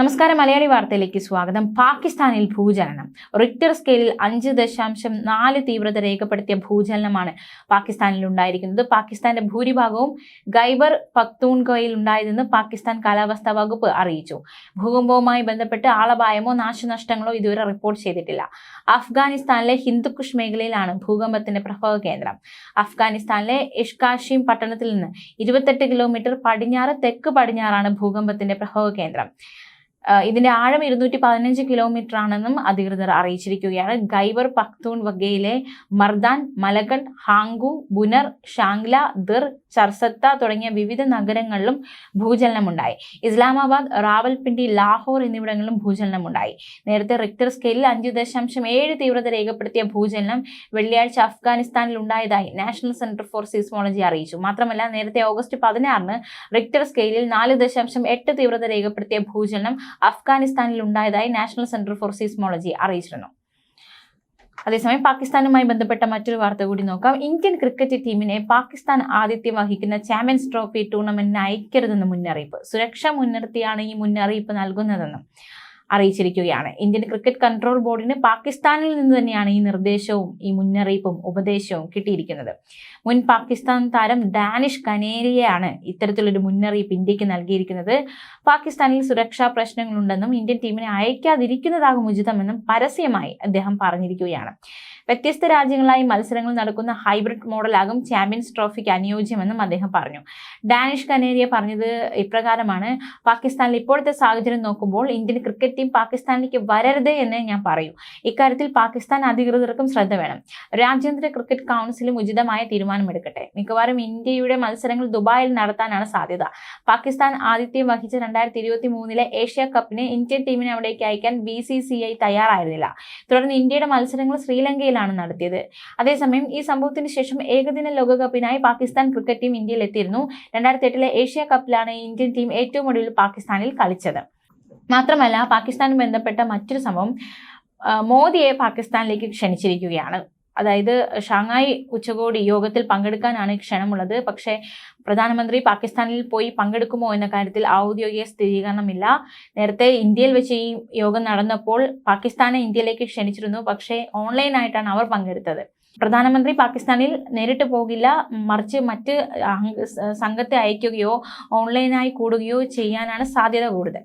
നമസ്കാരം മലയാളി വാർത്തയിലേക്ക് സ്വാഗതം. പാകിസ്ഥാനിൽ ഭൂചലനം. റിക്ടർ സ്കെയിലിൽ അഞ്ച് ദശാംശം നാല് തീവ്രത രേഖപ്പെടുത്തിയ ഭൂചലനമാണ് പാകിസ്ഥാനിൽ ഉണ്ടായിരിക്കുന്നത്. പാകിസ്ഥാന്റെ ഭൂരിഭാഗവും ഗൈബർ പക്തൂൺഗോയിൽ ഉണ്ടായതെന്ന് പാകിസ്ഥാൻ കാലാവസ്ഥാ വകുപ്പ് അറിയിച്ചു. ഭൂകമ്പവുമായി ബന്ധപ്പെട്ട് ആളപായമോ നാശനഷ്ടങ്ങളോ ഇതുവരെ റിപ്പോർട്ട് ചെയ്തിട്ടില്ല. അഫ്ഗാനിസ്ഥാനിലെ ഹിന്ദുക്കുഷ് മേഖലയിലാണ് ഭൂകമ്പത്തിന്റെ പ്രഭവ കേന്ദ്രം. അഫ്ഗാനിസ്ഥാനിലെ ഇഷ്കാഷിം പട്ടണത്തിൽ നിന്ന് ഇരുപത്തെട്ട് കിലോമീറ്റർ പടിഞ്ഞാറ് തെക്ക് പടിഞ്ഞാറാണ് ഭൂകമ്പത്തിന്റെ പ്രഭവ കേന്ദ്രം. ഇതിന്റെ ആഴം ഇരുന്നൂറ്റി പതിനഞ്ച് കിലോമീറ്റർ ആണെന്നും അധികൃതർ അറിയിച്ചിരിക്കുകയാണ്. ഖൈബർ പഖ്തൂൺ വഗയിലെ മർദാൻ മലഗഡ് ഹാങ്കു ബുനർ ഷാംഗ്ല ദിർ ചർസത്ത തുടങ്ങിയ വിവിധ നഗരങ്ങളിലും ഭൂചലനമുണ്ടായി. ഇസ്ലാമാബാദ് റാവൽപിണ്ടി ലാഹോർ എന്നിവിടങ്ങളിലും ഭൂചലനമുണ്ടായി. നേരത്തെ റിക്ടർ സ്കെയിലിൽ അഞ്ച് ദശാംശം ഏഴ് തീവ്രത രേഖപ്പെടുത്തിയ ഭൂചലനം വെള്ളിയാഴ്ച അഫ്ഗാനിസ്ഥാനിൽ ഉണ്ടായതായി നാഷണൽ സെന്റർ ഫോർ സീസ്മോളജി അറിയിച്ചു. മാത്രമല്ല നേരത്തെ ഓഗസ്റ്റ് പതിനാറിന് റിക്ടർ സ്കെയിലിൽ നാല് ദശാംശം എട്ട് തീവ്രത രേഖപ്പെടുത്തിയ ഭൂചലനം അഫ്ഗാനിസ്ഥാനിൽ ഉണ്ടായതായി നാഷണൽ സെന്റർ ഫോർ സീസ്മോളജി അറിയിച്ചിരുന്നു. അതേസമയം പാകിസ്ഥാനുമായി ബന്ധപ്പെട്ട മറ്റൊരു വാർത്ത കൂടി നോക്കാം. ഇന്ത്യൻ ക്രിക്കറ്റ് ടീമിനെ പാകിസ്ഥാൻ ആതിഥ്യം വഹിക്കുന്ന ചാമ്പ്യൻസ് ട്രോഫി ടൂർണമെന്റിന് അയക്കരുതെന്ന് മുന്നറിയിപ്പ്. സുരക്ഷ മുൻനിർത്തിയാണ് ഈ മുന്നറിയിപ്പ് നൽകുന്നതെന്നും അറിയിച്ചിരിക്കുകയാണ്. ഇന്ത്യൻ ക്രിക്കറ്റ് കൺട്രോൾ ബോർഡിന് പാകിസ്ഥാനിൽ നിന്ന് തന്നെയാണ് ഈ നിർദ്ദേശവും ഈ മുന്നറിയിപ്പും ഉപദേശവും കിട്ടിയിരിക്കുന്നത്. മുൻ പാകിസ്ഥാൻ താരം ഡാനിഷ് കനേരിയയാണ് ഇത്തരത്തിലൊരു മുന്നറിയിപ്പ് ഇന്ത്യയ്ക്ക് നൽകിയിരിക്കുന്നത്. പാകിസ്ഥാനിൽ സുരക്ഷാ പ്രശ്നങ്ങളുണ്ടെന്നും ഇന്ത്യൻ ടീമിനെ അയക്കാതിരിക്കുന്നതാകും ഉചിതമെന്നും പരസ്യമായി അദ്ദേഹം പറഞ്ഞിരിക്കുകയാണ്. വ്യത്യസ്ത രാജ്യങ്ങളായി മത്സരങ്ങൾ നടക്കുന്ന ഹൈബ്രിഡ് മോഡലാകും ചാമ്പ്യൻസ് ട്രോഫിക്ക് അനുയോജ്യമെന്നും അദ്ദേഹം പറഞ്ഞു. ഡാനിഷ് കനേരിയ പറഞ്ഞത് ഇപ്രകാരമാണ്. പാകിസ്ഥാനിൽ ഇപ്പോഴത്തെ സാഹചര്യം നോക്കുമ്പോൾ ഇന്ത്യൻ ക്രിക്കറ്റ് ടീം പാകിസ്ഥാനിലേക്ക് വരരുത് എന്ന് ഞാൻ പറയൂ. ഇക്കാര്യത്തിൽ പാകിസ്ഥാൻ അധികൃതർക്കും ശ്രദ്ധ വേണം. രാജ്യാന്തര ക്രിക്കറ്റ് കൗൺസിലും ഉചിതമായ തീരുമാനമെടുക്കട്ടെ. മിക്കവാറും ഇന്ത്യയുടെ മത്സരങ്ങൾ ദുബായിൽ നടത്താനാണ് സാധ്യത. പാകിസ്ഥാൻ ആതിഥ്യം വഹിച്ച രണ്ടായിരത്തി ഇരുപത്തി മൂന്നിലെ ഏഷ്യ കപ്പിന് ഇന്ത്യൻ ടീമിനെ അവിടേക്ക് അയക്കാൻ ബി സി സി ഐ തയ്യാറായിരുന്നില്ല. തുടർന്ന് ഇന്ത്യയുടെ മത്സരങ്ങൾ ശ്രീലങ്കയിലാണ്. നടത്തിയത്. അതേസമയം ഈ സംഭവത്തിന് ശേഷം ഏകദിന ലോകകപ്പിനായി പാകിസ്ഥാൻ ക്രിക്കറ്റ് ടീം ഇന്ത്യയിൽ എത്തിയിരുന്നു രണ്ടായിരത്തി എട്ടിലെ ഏഷ്യ കപ്പിലാണ് ഇന്ത്യൻ ടീം ഏറ്റവും ഒടുവിൽ പാകിസ്ഥാനിൽ കളിച്ചത്. മാത്രമല്ല പാകിസ്ഥാനും ബന്ധപ്പെട്ട മറ്റൊരു സംഭവം മോദിയെ പാകിസ്ഥാനിലേക്ക് ക്ഷണിച്ചിരിക്കുകയാണ്. അതായത് ഷാങ്ങായ് ഉച്ചകോടി യോഗത്തിൽ പങ്കെടുക്കാനാണ് ക്ഷണമുള്ളത്. പക്ഷേ പ്രധാനമന്ത്രി പാകിസ്ഥാനിൽ പോയി പങ്കെടുക്കുമോ എന്ന കാര്യത്തിൽ ഔദ്യോഗിക സ്ഥിരീകരണമില്ല. നേരത്തെ ഇന്ത്യയിൽ വെച്ച് ഈ യോഗം നടന്നപ്പോൾ പാകിസ്ഥാനെ ഇന്ത്യയിലേക്ക് ക്ഷണിച്ചിരുന്നു. പക്ഷേ ഓൺലൈനായിട്ടാണ് അവർ പങ്കെടുത്തത്. പ്രധാനമന്ത്രി പാകിസ്ഥാനിൽ നേരിട്ട് പോകില്ല. മറിച്ച് മറ്റ് സംഘത്തെ അയക്കുകയോ ഓൺലൈനായി കൂടുകയോ ചെയ്യാനാണ് സാധ്യത കൂടുതൽ.